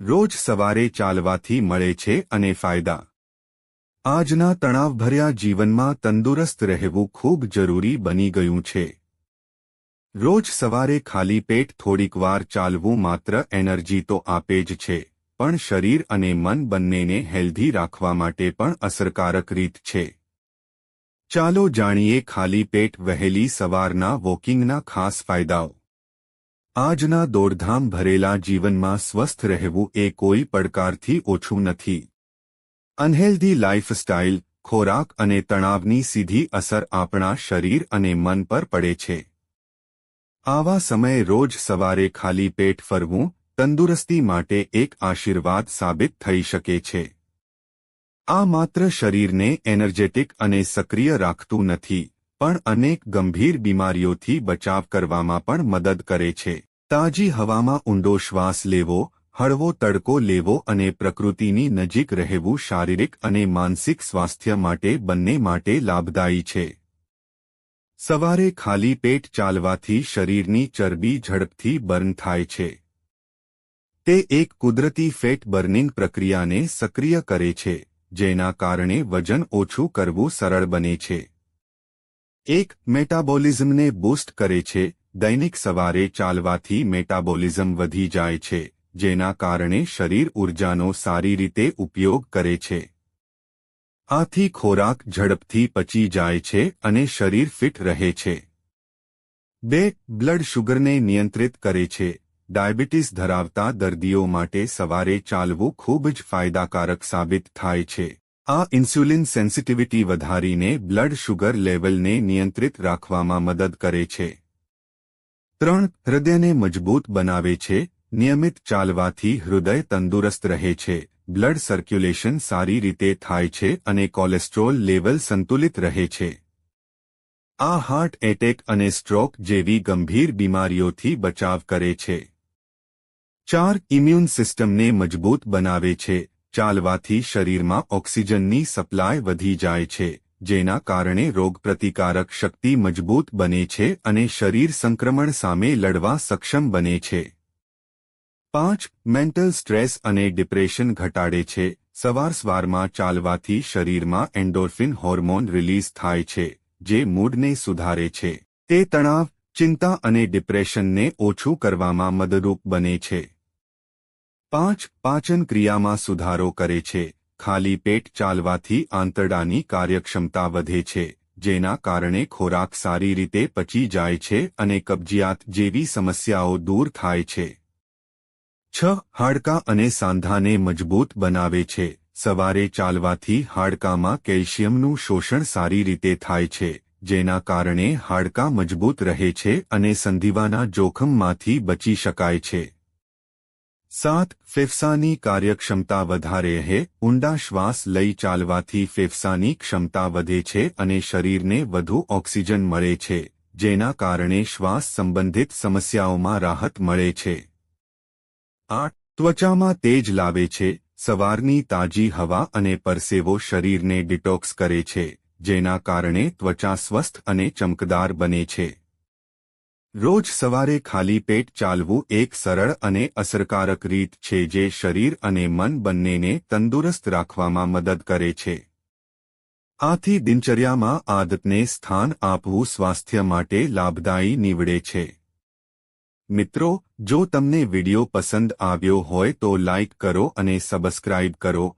રોજ સવારે ચાલવાથી મળે છે અને ફાયદા. આજના તણાવભર્યા જીવનમાં તંદુરસ્ત રહેવું ખૂબ જરૂરી બની ગયું છે. રોજ સવારે ખાલી પેટ થોડીકવાર ચાલવું માત્ર એનર્જી તો આપે જ છે, પણ શરીર અને મન બંનેને હેલ્ધી રાખવા માટે પણ અસરકારક રીત છે. ચાલો જાણીએ ખાલી પેટ વહેલી સવારના વોકિંગના ખાસ ફાયદાઓ. આજના દોડધામ ભરેલા જીવનમાં સ્વસ્થ રહેવું એ કોઈ પડકારથી ઓછું નથી. અનહેલ્ધી લાઇફસ્ટાઇલ, ખોરાક અને તણાવની સીધી અસર આપણા શરીર અને મન પર પડે છે. આવા સમયે રોજ સવારે ખાલી પેટ ફરવું તંદુરસ્તી માટે એક આશીર્વાદ સાબિત થઈ શકે છે. આ માત્ર શરીરને એનર્જેટિક અને સક્રિય રાખતું નથી, પણ અનેક ગંભીર બીમારીઓથી બચાવ કરવામાં પણ મદદ કરે છે. તાજી હવામાં ઊંડો શ્વાસ લેવો, હળવો તડકો લેવો અને પ્રકૃતિની નજીક રહેવું શારીરિક અને માનસિક સ્વાસ્થ્ય માટે બંને માટે લાભદાયી છે. સવારે ખાલી પેટ ચાલવાથી શરીરની ચરબી ઝડપથી બર્ન થાય છે. તે એક કુદરતી ફેટ બર્નિંગ પ્રક્રિયાને સક્રિય કરે છે, જેના કારણે વજન ઓછું કરવું સરળ બને છે. એક મેટાબોલિઝમને બૂસ્ટ કરે છે દૈનિક સવારે ચાલવાથી મેટાબોલિઝમ વધી જાય છે, જેના કારણે શરીર ઊર્જાનો સારી રીતે ઉપયોગ કરે છે. આથી ખોરાક ઝડપથી પચી જાય છે અને શરીર ફિટ રહે છે. બે, બ્લડ શુગરને નિયંત્રિત કરે છે. ડાયાબિટીસ ધરાવતા દર્દીઓ માટે સવારે ચાલવું ખૂબ જ ફાયદાકારક સાબિત થાય છે. આ ઇન્સ્યુલિન સેન્સિટિવિટી વધારીને બ્લડ શુગર લેવલને નિયંત્રિત રાખવામાં મદદ કરે છે. ત્રણ હૃદયને મજબૂત બનાવે છે, નિયમિત ચાલવાથી હૃદય તંદુરસ્ત રહે છે, બ્લડ સર્ક્યુલેશન સારી રીતે થાય છે અને કોલેસ્ટ્રોલ લેવલ સંતુલિત રહે છે. આ હાર્ટ એટેક અને સ્ટ્રોક જેવી ગંભીર બીમારીઓથી બચાવ કરે છે. ચાર ઇમ્યુન સિસ્ટમને મજબૂત બનાવે છે, ચાલવાથી શરીરમાં ઓક્સિજનની સપ્લાય વધી જાય છે જેના કારણે રોગપ્રતિકારક શક્તિ મજબૂત બને છે અને શરીર સંક્રમણ સામે લડવા સક્ષમ બને છે. પાંચ, મેન્ટલ સ્ટ્રેસ અને ડિપ્રેશન ઘટાડે છે. સવાર સવારમાં ચાલવાથી શરીરમાં એન્ડોર્ફિન હોર્મોન રિલીઝ થાય છે, જે મૂડને સુધારે છે. તે તણાવ, ચિંતા અને ડિપ્રેશનને ઓછું કરવામાં મદદરૂપ બને છે. પાંચ, પાચન ક્રિયામાં સુધારો કરે છે. ખાલી પેટ ચાલવાથી આંતરડાની કાર્યક્ષમતા વધે છે, જેના કારણે ખોરાક સારી રીતે પચી જાય છે અને કબજિયાત જેવી સમસ્યાઓ દૂર થાય છે. છ, હાડકાં અને સાંધાને મજબૂત બનાવે છે. સવારે ચાલવાથી હાડકામાં કેલ્શિયમનું શોષણ સારી રીતે થાય છે, જેના કારણે હાડકાં મજબૂત રહે છે અને સંધિવાના જોખમમાંથી બચી શકાય છે. સાત ફેફસાની કાર્યક્ષમતા વધારે હે, ઊંડા શ્વાસ લઈ ચાલવાથી ફેફસાની ક્ષમતા વધે છે અને શરીરને વધુ ઓક્સિજન મળે છે, જેના કારણે શ્વાસ સંબંધિત સમસ્યાઓમાં રાહત મળે છે. આઠ, ત્વચામાં તેજ લાવે છે, સવારની તાજી હવા અને પરસેવો શરીરને ડિટોક્સ કરે છે, જેના કારણે ત્વચા સ્વસ્થ અને ચમકદાર બને છે. રોજ સવારે ખાલી પેટ ચાલવું એક સરળ અને અસરકારક રીત છે જે શરીર અને મન બંનેને તંદુરસ્ત રાખવામાં મદદ કરે છે. આથી દિનચર્યામાં આદતને સ્થાન આપવું સ્વાસ્થ્ય માટે લાભદાયી નીવડે છે. મિત્રો, જો તમને વિડિયો પસંદ આવ્યો હોય તો લાઇક કરો અને સબસ્ક્રાઇબ કરો.